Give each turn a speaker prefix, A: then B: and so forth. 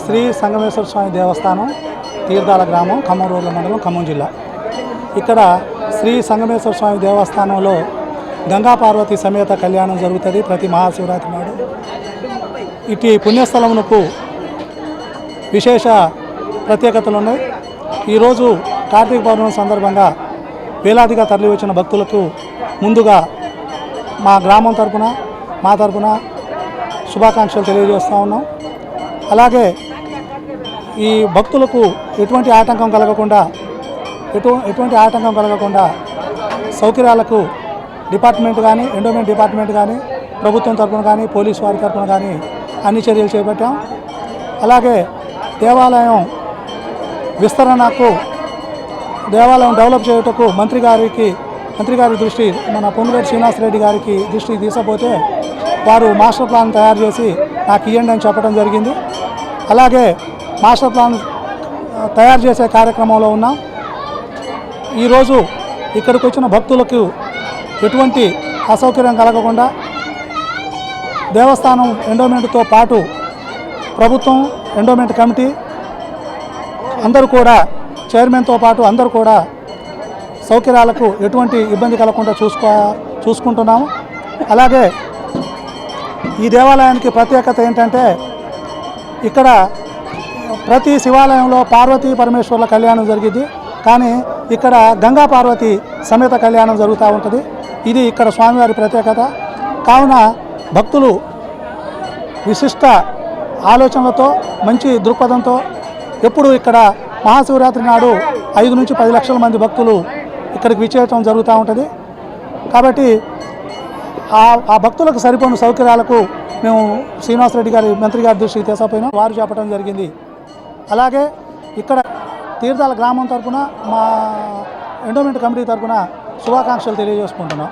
A: శ్రీ సంగమేశ్వర స్వామి దేవస్థానం తీర్థాల గ్రామం ఖమ్మం రోడ్ల మండలం ఖమ్మం జిల్లా. ఇక్కడ శ్రీ సంగమేశ్వర స్వామి దేవస్థానంలో గంగా పార్వతి సమేత కళ్యాణం జరుగుతుంది ప్రతి మహాశివరాత్రి నాడు. ఇటు పుణ్యస్థలమునకు విశేష ప్రత్యేకతలు ఉన్నాయి. ఈరోజు కార్తీక పౌర్ణమి సందర్భంగా వేలాదిగా తరలివచ్చిన భక్తులకు ముందుగా మా గ్రామం తరపున మా తరపున శుభాకాంక్షలు తెలియజేస్తూ ఉన్నాం. అలాగే ఈ భక్తులకు ఎటువంటి ఆటంకం కలగకుండా ఎటు ఎటువంటి ఆటంకం కలగకుండా సౌకర్యాలకు డిపార్ట్మెంట్ కానీ ఎండోమెంట్ డిపార్ట్మెంట్ కానీ ప్రభుత్వం తరఫున కానీ పోలీసు వారి తరఫున కానీ అన్ని చర్యలు చేపట్టాం. అలాగే దేవాలయం విస్తరణకు దేవాలయం డెవలప్ చేయుటకు మంత్రి గారికి మంత్రి గారి దృష్టి మన పొంగులేటి శ్రీనివాసరెడ్డి గారికి దృష్టి తీసపోతే వారు మాస్టర్ ప్లాన్ తయారు చేసి నాకు ఇవ్వండి అని చెప్పడం జరిగింది. అలాగే మాస్టర్ ప్లాన్ తయారు చేసే కార్యక్రమంలో ఉన్నాం. ఈరోజు ఇక్కడికి వచ్చిన భక్తులకు ఎటువంటి అసౌకర్యం కలగకుండా దేవస్థానం ఎండోమెంట్తో పాటు ప్రభుత్వం ఎండోమెంట్ కమిటీ అందరూ కూడా చైర్మన్తో పాటు అందరూ కూడా సౌకర్యాలకు ఎటువంటి ఇబ్బంది కలగకుండా చూసుకో చూసుకుంటున్నాము. అలాగే ఈ దేవాలయానికి ప్రత్యేకత ఏంటంటే ఇక్కడ ప్రతి శివాలయంలో పార్వతీ పరమేశ్వర్ల కళ్యాణం జరిగింది. కానీ ఇక్కడ గంగా పార్వతి సమేత కళ్యాణం జరుగుతూ ఉంటుంది. ఇది ఇక్కడ స్వామివారి ప్రత్యేకత. కావున భక్తులు విశిష్ట ఆలోచనలతో మంచి దృక్పథంతో ఎప్పుడు ఇక్కడ మహాశివరాత్రి నాడు ఐదు నుంచి పది లక్షల మంది భక్తులు ఇక్కడికి విచ్చేయటం జరుగుతూ ఉంటుంది. కాబట్టి ఆ ఆ భక్తులకు సరిపోయిన సౌకర్యాలకు మేము శ్రీనివాసరెడ్డి గారి మంత్రి గారి దృష్టికి తెసపోయినా వారు చెప్పడం జరిగింది. అలాగే ఇక్కడ తీర్థాల గ్రామం తరఫున మా ఎండోమెంట్ కమిటీ తరపున శుభాకాంక్షలు తెలియజేసుకుంటున్నాం.